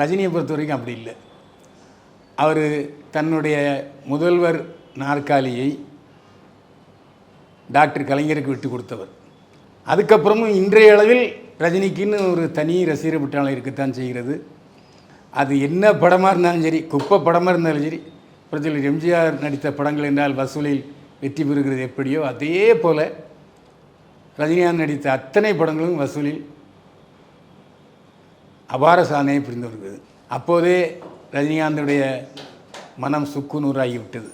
ரஜினியை பொறுத்த வரைக்கும் அப்படி இல்லை. அவர் தன்னுடைய முதல்வர் நாற்காலியை டாக்டர் கலைஞருக்கு விட்டு கொடுத்தவர். அதுக்கப்புறமும் இன்றைய அளவில் ரஜினிக்குன்னு ஒரு தனி ரசிகர் பட்டாளம் இருக்கத்தான் செய்கிறது. அது என்ன படமாக இருந்தாலும் சரி குப்பை படமாக இருந்தாலும் சரி பிரச்சனை எம்ஜிஆர் நடித்த படங்கள் என்றால் வசூலில் வெற்றி பெறுகிறது எப்படியோ அதே போல் ரஜினிகாந்த் நடித்த அத்தனை படங்களும் வசூலில் அபார சாதனையை புரிந்து வருகிறது அப்போதே ரஜினிகாந்தனுடைய மனம் சுக்குநூறாகிவிட்டது.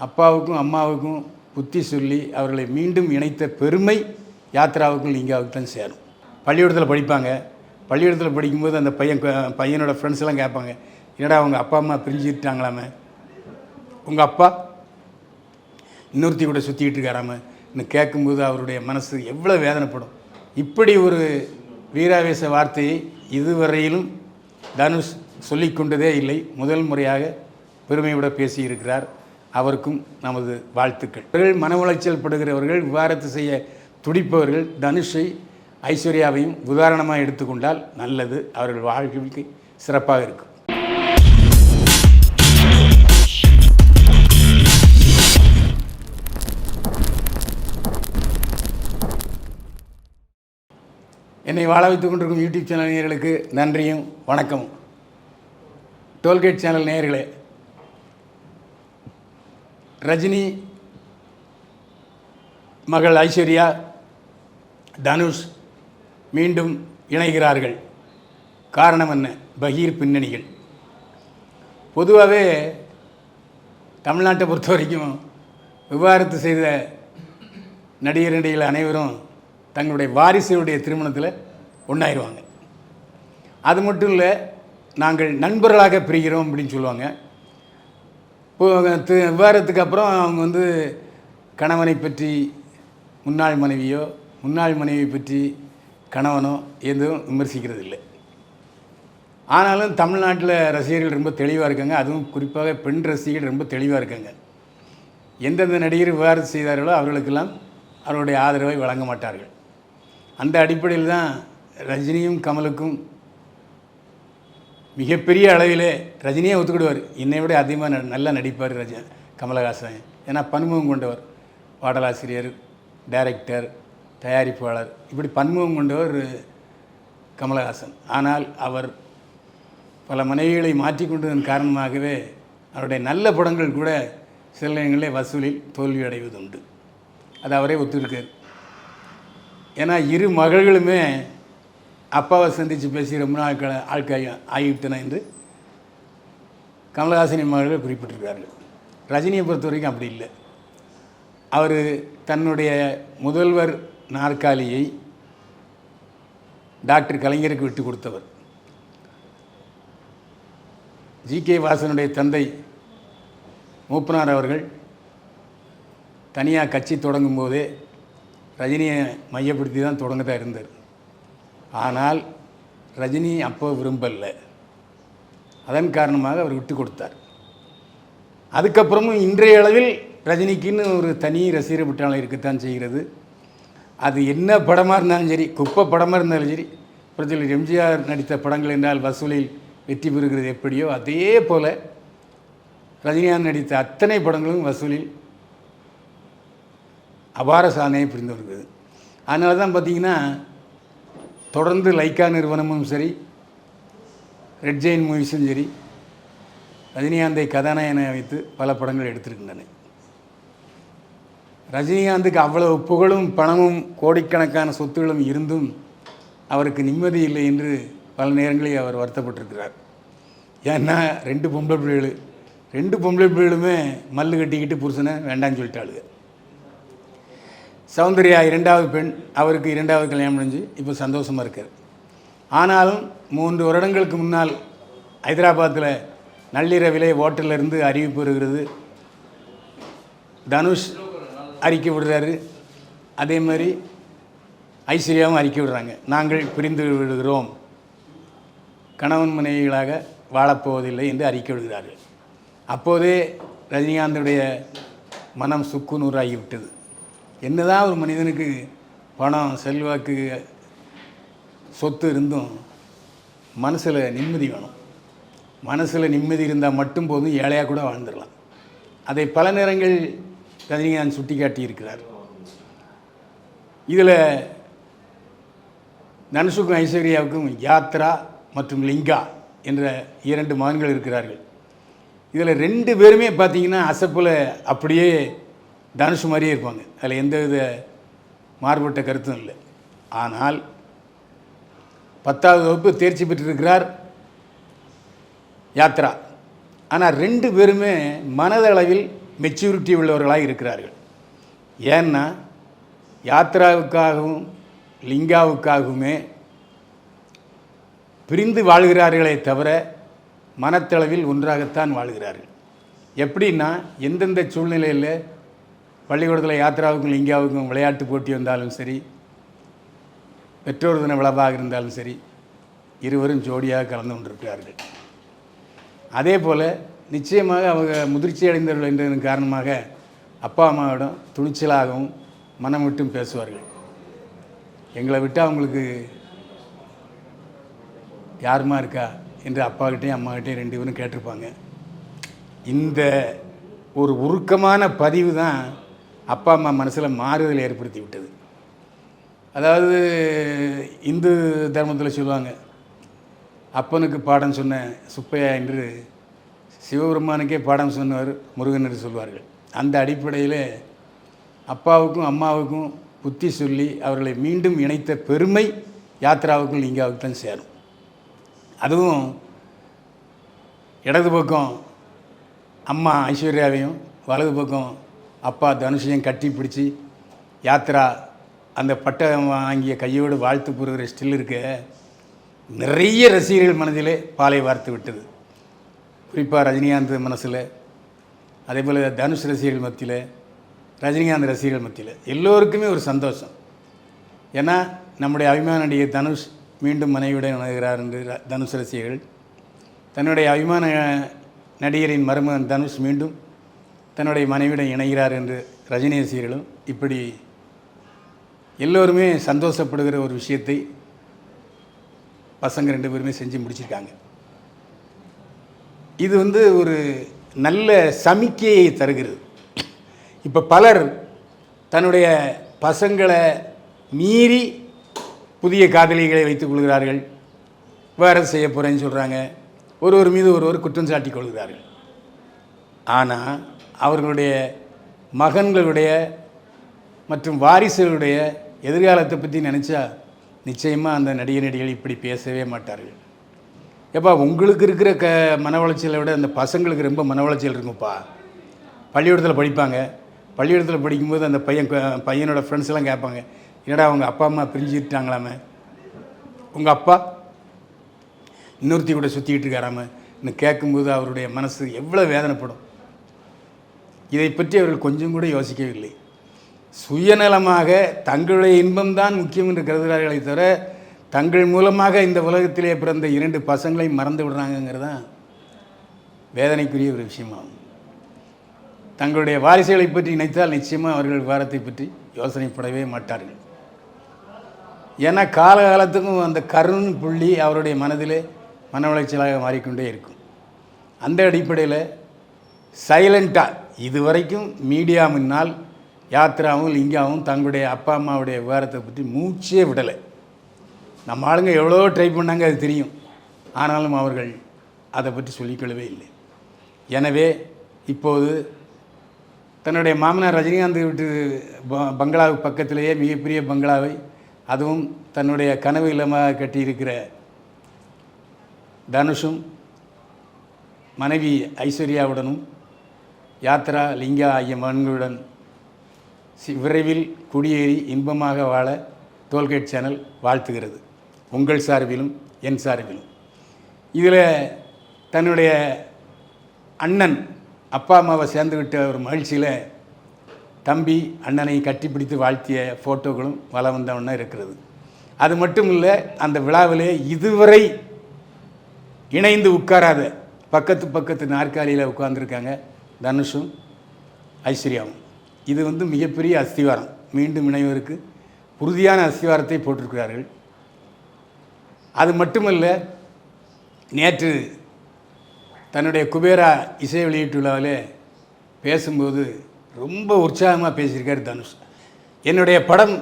அப்பாவுக்கும் அம்மாவுக்கும் புத்தி சொல்லி அவர்களை மீண்டும் இணைத்த பெருமை யாத்ராவுக்கும் லிங்காவுக்கு தான் சேரும். பள்ளிக்கூடத்தில் படிப்பாங்க. பள்ளிக்கூடத்தில் படிக்கும்போது அந்த பையன் பையனோட ஃப்ரெண்ட்ஸ் எல்லாம் கேட்பாங்க என்னடா அவங்க அப்பா அம்மா பிரிஞ்சுட்டாங்களாமே உங்கள் அப்பா இன்னொருத்தி கூட சுற்றிக்கிட்டு இருக்காராம? இன்னும் கேட்கும்போது அவருடைய மனசு எவ்வளோ வேதனைப்படும். இப்படி ஒரு வீராவேச வார்த்தையை இதுவரையிலும் தனுஷ் சொல்லிக்கொண்டதே இல்லை. முதல் முறையாக பெருமையோட பேசியிருக்கிறார். அவருக்கும் நமது வாழ்த்துக்கள். இவர்கள் மன உளைச்சல் படுகிறவர்கள் விவாரத்து செய்ய துடிப்பவர்கள் தனுஷை ஐஸ்வர்யாவையும் உதாரணமாக எடுத்துக்கொண்டால் நல்லது. அவர்கள் வாழ்க்கைக்கு சிறப்பாக இருக்கும். என்னை வாழ வைத்துக் கொண்டிருக்கும் யூடியூப் சேனல் நேயர்களுக்கு நன்றியும் வணக்கமும். டோல்கேட் சேனல் நேயர்களே ரஜினி மகள் ஐஸ்வர்யா தனுஷ் மீண்டும் இணைகிறார்கள். காரணம் என்ன? பகீர் பின்னணிகள். பொதுவாகவே தமிழ்நாட்டை பொறுத்த வரைக்கும் விவாகரத்து செய்த நடிகர் நடிகைகள் அனைவரும் தங்களுடைய வாரிசுடைய திருமணத்தில் ஒன்றாயிருவாங்க அது மட்டும் இல்லை நாங்கள் நண்பர்களாக பிரிகிறோம் அப்படின்னு சொல்லுவாங்க. இப்போ தி- விவாகரத்துக்கு அப்புறம் அவங்க வந்து கணவனை பற்றி முன்னாள் மனைவியோ முன்னாள் மனைவியை பற்றி கணவனோ எதுவும் விமர்சிக்கிறது இல்லை ஆனாலும் தமிழ்நாட்டில் ரசிகர்கள் ரொம்ப தெளிவாக இருக்காங்க. அதுவும் குறிப்பாக பெண் ரசிகர்கள் ரொம்ப தெளிவாக இருக்காங்க. எந்தெந்த நடிகர் விவாகரத்து செய்தார்களோ அவர்களுக்கெல்லாம் அவருடைய ஆதரவை வழங்க மாட்டார்கள். அந்த அடிப்படையில் தான் ரஜினியும் கமலுக்கும் மிகப்பெரிய அளவிலே ரஜினியே ஒத்துக்கிடுவார். என்னை விட அதிகமாக ந- நல்லா நடிப்பார் ரஜ கமலஹாசன். ஏன்னா பன்முகம் கொண்டவர். பாடலாசிரியர் டைரக்டர் தயாரிப்பாளர். இப்படி பன்முகம் கொண்டவர் கமலஹாசன். ஆனால் அவர் பல மனைவிகளை மாற்றிக்கொண்டதன் காரணமாகவே அவருடைய நல்ல படங்கள் கூட சில நேரங்களில் வசூலில் தோல்வி அடைவது உண்டு அது அவரே ஒத்துருக்கார் ஏன்னா இரு மகள்களுமே அப்பாவை சந்தித்து பேசி ரொம்ப நாட்கள் ஆட்கள் ஆகிவிட்டன என்று கமலஹாசனின் மகள்கள் குறிப்பிட்டிருக்கிறார்கள். ரஜினியை பொறுத்த வரைக்கும் அப்படி இல்லை. அவர் தன்னுடைய முதல்வர் நாற்காலியை டாக்டர் கலைஞருக்கு விட்டு கொடுத்தவர். ஜி. கே. வாசனுடைய தந்தை மூப்பனார் அவர்கள் தனியாக கட்சி தொடங்கும் போதே ரஜினியை மையப்படுத்தி தான் தொடங்கதான் இருந்தார். ஆனால் ரஜினி அப்போ விரும்பலை. அதன் காரணமாக அவர் விட்டு கொடுத்தார். அதுக்கப்புறமும் இன்றைய அளவில் ரஜினிக்குன்னு ஒரு தனி ரசிகர் பட்டாளம் இருக்கத்தான் செய்கிறது. அது என்ன படமாக இருந்தாலும் சரி குப்பை படமாக இருந்தாலும் சரி பிரச்சனை எம்ஜிஆர் நடித்த படங்கள் என்றால் வசூலில் வெற்றி பெறுகிறது எப்படியோ அதே போல் ரஜினிகாந்த் நடித்த அத்தனை படங்களும் வசூலில் அபார சாதனையை புரிந்து வருகிறது அதனால தான் பார்த்தீங்கன்னா தொடர்ந்து லைக்கா நிறுவனமும் சரி ரெட் ஜெயின் மூவிஸும் சரி ரஜினிகாந்தை கதாநாயகனை வைத்து பல படங்கள் எடுத்திருக்கின்றன. ரஜினிகாந்துக்கு அவ்வளவு புகழும் பணமும் கோடிக்கணக்கான சொத்துகளும் இருந்தும் அவருக்கு நிம்மதி இல்லை என்று பல நேரங்களில் அவர் வருத்தப்பட்டிருக்கிறார். ஏன்னா ரெண்டு பொம்பளை பிள்ளைகள் ரெண்டு பொம்பளை பிள்ளைகளுமே மல்லு கட்டிக்கிட்டு புருஷனை வேண்டான்னு சொல்லிட்டாளுங்க சௌந்தர்யா இரண்டாவது பெண் அவருக்கு இரண்டாவது கல்யாணம் முடிஞ்சு இப்போ சந்தோஷமாக இருக்கார். ஆனாலும் மூன்று வருடங்களுக்கு முன்னால் ஹைதராபாத்தில் நள்ளிரவிலே ஓட்டலிருந்து இருந்து அறிவிப்பு வருகிறது. தனுஷ் அறிக்கை விடுறாரு. அதே மாதிரி ஐஸ்வர்யாவும் அறிக்கை விடுறாங்க. நாங்கள் பிரிந்து விடுகிறோம். கணவன் மனைவிகளாக வாழப்போவதில்லை என்று அறிக்கை விடுகிறார்கள். அப்போதே ரஜினிகாந்துடைய மனம் சுக்குநூறாகிவிட்டது என்னதான் ஒரு மனிதனுக்கு பணம் செல்வாக்கு சொத்து இருந்தும் மனசில் நிம்மதி வேணும். மனசில் நிம்மதி இருந்தால் மட்டும் போதும் ஏழையாக கூட வாழ்ந்துடலாம். அதை பல நேரங்கள் ரஜினிகாந்த் சுட்டி காட்டியிருக்கிறார் இதில் தனுஷுக்கும் ஐஸ்வர்யாவுக்கும் யாத்ரா மற்றும் லிங்கா என்ற இரண்டு மகன்கள் இருக்கிறார்கள். இதில் ரெண்டு பேருமே பார்த்தீங்கன்னா அசப்பில் அப்படியே தனுஷ் மாதிரியே இருப்பாங்க. அதில் எந்தவித மாறுபட்ட கருத்தும் இல்லை. ஆனால் பத்தாவது வகுப்பு தேர்ச்சி பெற்றிருக்கிறார் யாத்ரா. ஆனால் ரெண்டு பேருமே மனதளவில் மெச்சூரிட்டி உள்ளவர்களாக இருக்கிறார்கள். ஏன்னா யாத்ராவுக்காகவும் லிங்காவுக்காகவுமே பிரிந்து வாழ்கிறார்களே தவிர மனத்தளவில் ஒன்றாகத்தான் வாழ்கிறார்கள். எப்படின்னா எந்தெந்த சூழ்நிலையில் பள்ளிக்கூடத்தில் யாத்ராவுக்கும் லிங்காவுக்கும் விளையாட்டு போட்டி வந்தாலும் சரி பெற்றோர் தின விழாவாக இருந்தாலும் சரி இருவரும் ஜோடியாக கலந்து கொண்டிருக்கிறார்கள். அதே போல் நிச்சயமாக அவங்க முதிர்ச்சி அடைந்தவர்கள் என்றதன் காரணமாக அப்பா அம்மாவிடம் துணிச்சலாகவும் மனம் விட்டும் பேசுவார்கள். எங்களை விட்டால் அவங்களுக்கு யாருமா இருக்கா என்று அப்பாக்கிட்டையும் அம்மாக்கிட்டையும் ரெண்டு பேரும் கேட்டிருப்பாங்க. இந்த ஒரு உருக்கமான பதிவு தான் அப்பா அம்மா மனசில் மாறுதல் ஏற்படுத்தி விட்டது. அதாவது இந்து தர்மத்தில் சொல்லுவாங்க அப்பனுக்கு பாடம் சொன்ன சுப்பையா என்று சிவபெருமானுக்கே பாடம் சொன்னவர் முருகன் என்று சொல்வார்கள். அந்த அடிப்படையில் அப்பாவுக்கும் அம்மாவுக்கும் புத்தி சொல்லி அவர்களை மீண்டும் இணைத்த பெருமை யாத்ராவுக்கும் லிங்காவுக்கு தான் சேரும். அதுவும் இடது பக்கம் அம்மா ஐஸ்வர்யாவையும் வலது பக்கம் அப்பா தனுஷையும் கட்டி பிடிச்சி யாத்ரா அந்த பட்டம் வாங்கிய கையோடு வாழ்த்து புரிகிற ஸ்டில் இருக்க நிறைய ரசிகர்கள் மனதிலே பாலை வார்த்து விட்டது. குறிப்பாக ரஜினிகாந்த் மனசில் அதே போல் தனுஷ் ரசிகர்கள் மத்தியில் ரஜினிகாந்த் ரசிகர்கள் மத்தியில் எல்லோருக்குமே ஒரு சந்தோஷம். ஏன்னா நம்முடைய அபிமான நடிகர் தனுஷ் மீண்டும் மனைவியுடன் இணைகிறார் என்று தனுஷ் ரசிகர்கள். தன்னுடைய அபிமான நடிகரின் மருமகன் தனுஷ் மீண்டும் தன்னுடைய மனைவியுடன் இணைகிறார் என்று ரஜினி ரசிகர்களும் இப்படி எல்லோருமே சந்தோஷப்படுகிற ஒரு விஷயத்தை பசங்க ரெண்டு பேருமே செஞ்சு முடிச்சிருக்காங்க. இது வந்து ஒரு நல்ல சமிக்கையை தருகிறது. இப்போ பலர் தன்னுடைய பசங்களை மீறி புதிய காதலிகளை வைத்துக் கொள்கிறார்கள். வேறு செய்ய போகிறேன்னு சொல்கிறாங்க ஒருவர் மீது ஒருவர் குற்றம் சாட்டிக் கொள்கிறார்கள். ஆனால் அவர்களுடைய மகன்களுடைய மற்றும் வாரிசுகளுடைய எதிர்காலத்தை பற்றி நினச்சா நிச்சயமாக அந்த நடிகர் நடிகைகள் இப்படி பேசவே மாட்டார்கள். ஏப்பா உங்களுக்கு இருக்கிற க மன உளைச்சலை விட அந்த பசங்களுக்கு ரொம்ப மன உளைச்சல் இருக்கும்ப்பா. பள்ளிக்கூடத்தில் படிப்பாங்க. பள்ளிக்கூடத்தில் படிக்கும்போது அந்த பையன் பையனோட ஃப்ரெண்ட்ஸ் எல்லாம் கேட்பாங்க என்னடா அவங்க அப்பா அம்மா பிரிஞ்சுட்டாங்களாமே உங்கள் அப்பா இன்னொருத்தி கூட சுற்றிக்கிட்டு இருக்காராம? இன்னும் கேட்கும்போது அவருடைய மனசு எவ்வளோ வேதனைப்படும். இதை பற்றி அவர்கள் கொஞ்சம் கூட யோசிக்கவில்லை. சுயநலமாக தங்களுடைய இன்பம்தான் முக்கியம் என்று கருதுகிறார்களே தவிர தங்கள் மூலமாக இந்த உலகத்திலே பிறந்த இரண்டு பசங்களை மறந்து விடுறாங்கங்கிறது தான் வேதனைக்குரிய ஒரு விஷயமாகும். தங்களுடைய வாரிசுகளை பற்றி நினைத்தால் நிச்சயமாக அவர்கள் வாரத்தை பற்றி யோசனைப்படவே மாட்டார்கள். ஏன்னா காலகாலத்துக்கும் அந்த கருண் புள்ளி அவருடைய மனதிலே மன உளைச்சலாக மாறிக்கொண்டே இருக்கும். அந்த அடிப்படையில் சைலண்ட்டாக இதுவரைக்கும் மீடியா முன்னால் யாத்ராவும் லிங்காவும் தங்களுடைய அப்பா அம்மாவுடைய விவகாரத்தை பற்றி மூச்சே விடலை. நம்ம ஆளுங்க எவ்வளோ ட்ரை பண்ணாங்க அது தெரியும். ஆனாலும் அவர்கள் அதை பற்றி சொல்லிக்கொள்ளவே இல்லை. எனவே இப்போது தன்னுடைய மாமனார் ரஜினிகாந்த் வீட்டு ப- பங்களாவுக்கு பக்கத்திலேயே மிகப்பெரிய பங்களாவை அதுவும் தன்னுடைய கனவு இல்லமாக கட்டியிருக்கிற தனுஷும் மனைவி ஐஸ்வர்யாவுடனும் யாத்ரா லிங்கா ஆகிய மகன்களுடன் சி- விரைவில் குடியேறி இன்பமாக வாழ டோல்கேட் சேனல் வாழ்த்துகிறது. உங்கள் சார்பிலும் என் சார்பிலும். இதில் தன்னுடைய அண்ணன் அப்பா அம்மாவை சேர்ந்து விட்ட ஒரு மகிழ்ச்சியில் தம்பி அண்ணனை கட்டிப்பிடித்து வாழ்த்திய ஃபோட்டோக்களும் வள வந்தவண்ணா இருக்கிறது. அது மட்டும் இல்லை அந்த விழாவிலே இதுவரை இணைந்து உட்காராத பக்கத்து பக்கத்து நாற்காலியில் உட்காந்துருக்காங்க தனுஷும் ஐஸ்வர்யாவும். இது வந்து மிகப்பெரிய அஸ்திவாரம். மீண்டும் இணைவருக்கு உறுதியான அஸ்திவாரத்தை போட்டிருக்கிறார்கள். அது மட்டுமல்ல நேற்று தன்னுடைய குபேரா இசை வெளியீட்டு விழாவில் பேசும்போது ரொம்ப உற்சாகமாக பேசியிருக்கார் தனுஷ். என்னுடைய படம்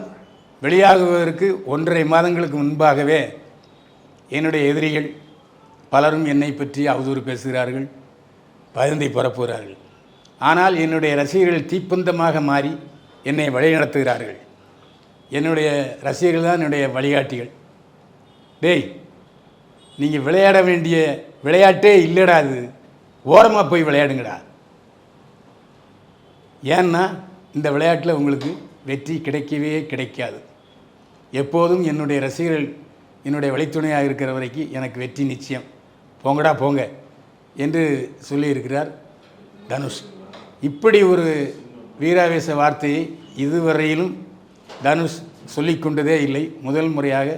வெளியாகுவதற்கு ஒன்றரை மாதங்களுக்கு முன்பாகவே என்னுடைய எதிரிகள் பலரும் என்னை பற்றி அவதூறு பேசுகிறார்கள் பகிர்ந்தை பரப்புகிறார்கள் ஆனால் என்னுடைய ரசிகர்கள் தீப்பந்தமாக மாறி என்னை வழிநடத்துகிறார்கள். என்னுடைய ரசிகர்கள் தான் என்னுடைய வழிகாட்டிகள். டேய் நீங்கள் விளையாட வேண்டிய விளையாட்டே இல்லைடா அது ஓரமாக போய் விளையாடுங்கடா. ஏன்னா இந்த விளையாட்டில் உங்களுக்கு வெற்றி கிடைக்கவே கிடைக்காது. எப்போதும் என்னுடைய ரசிகர்கள் என்னுடைய வழித்துணையாக இருக்கிற வரைக்கும் எனக்கு வெற்றி நிச்சயம். போங்கடா போங்க என்று சொல்லியிருக்கிறார் தனுஷ். இப்படி ஒரு வீராவேச வார்த்தையை இதுவரையிலும் தனுஷ் சொல்லிக்கொண்டதே இல்லை. முதல் முறையாக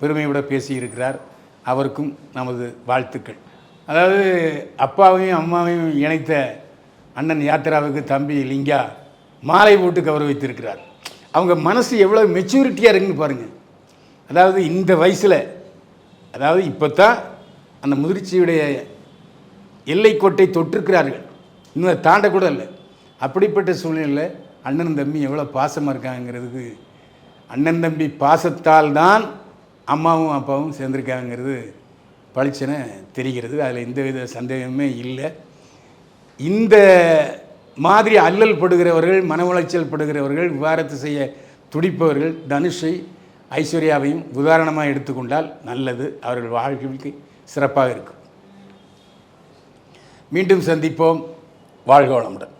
பெருமையோட பேசியிருக்கிறார். அவருக்கும் நமது வாழ்த்துக்கள். அதாவது அப்பாவையும் அம்மாவையும் இணைத்த அண்ணன் யாத்திராவுக்கு தம்பி லிங்கா மாலை போட்டு கௌரவித்திருக்கிறார். அவங்க மனசு எவ்வளோ மெச்சூரிட்டியாக இருக்குன்னு பாருங்கள் அதாவது இந்த வயசில் அதாவது இப்போ தான் அந்த முதிர்ச்சியுடைய எல்லைக்கோட்டை தொட்டிருக்கிறார்கள். இன்னும் தாண்டக்கூட இல்லை. அப்படிப்பட்ட சூழ்நிலையில் அண்ணன் தம்பி எவ்வளோ பாசமாக இருக்காங்கிறதுக்கு அண்ணன் தம்பி பாசத்தால் தான் அம்மாவும் அப்பாவும் சேர்ந்துருக்காங்கிறது பளிச்சனை தெரிகிறது. அதில் எந்த வித சந்தேகமே இல்லை. இந்த மாதிரி அல்லல் படுகிறவர்கள் மன உளைச்சல் படுகிறவர்கள் விவாகரத்து செய்ய துடிப்பவர்கள் தனுஷை ஐஸ்வர்யாவையும் உதாரணமாக எடுத்துக்கொண்டால் நல்லது. அவர்கள் வாழ்க்கைக்கு சிறப்பாக இருக்கும். மீண்டும் சந்திப்போம். வாழ்க வளமுடன்.